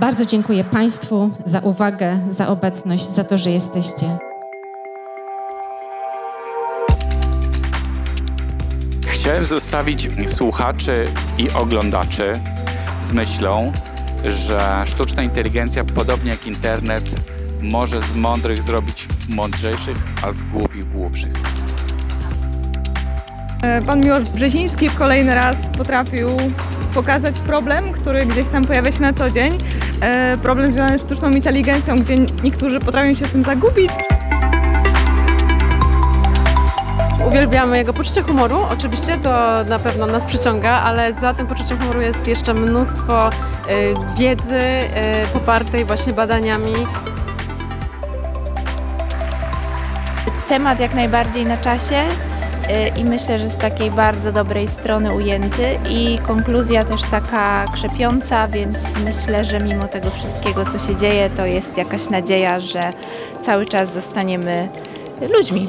Bardzo dziękuję Państwu za uwagę, za obecność, za to, że jesteście. Chciałem zostawić słuchaczy i oglądaczy z myślą, że sztuczna inteligencja, podobnie jak internet, może z mądrych zrobić mądrzejszych, a z głupich głupszych. Pan Miłosz Brzeziński kolejny raz potrafił pokazać problem, który gdzieś tam pojawia się na co dzień. E, Problem związany z sztuczną inteligencją, gdzie niektórzy potrafią się w tym zagubić. Uwielbiamy jego poczucie humoru, oczywiście to na pewno nas przyciąga, ale za tym poczuciem humoru jest jeszcze mnóstwo y, wiedzy y, popartej właśnie badaniami. Temat jak najbardziej na czasie i myślę, że z takiej bardzo dobrej strony ujęty i konkluzja też taka krzepiąca, więc myślę, że mimo tego wszystkiego, co się dzieje, to jest jakaś nadzieja, że cały czas zostaniemy ludźmi.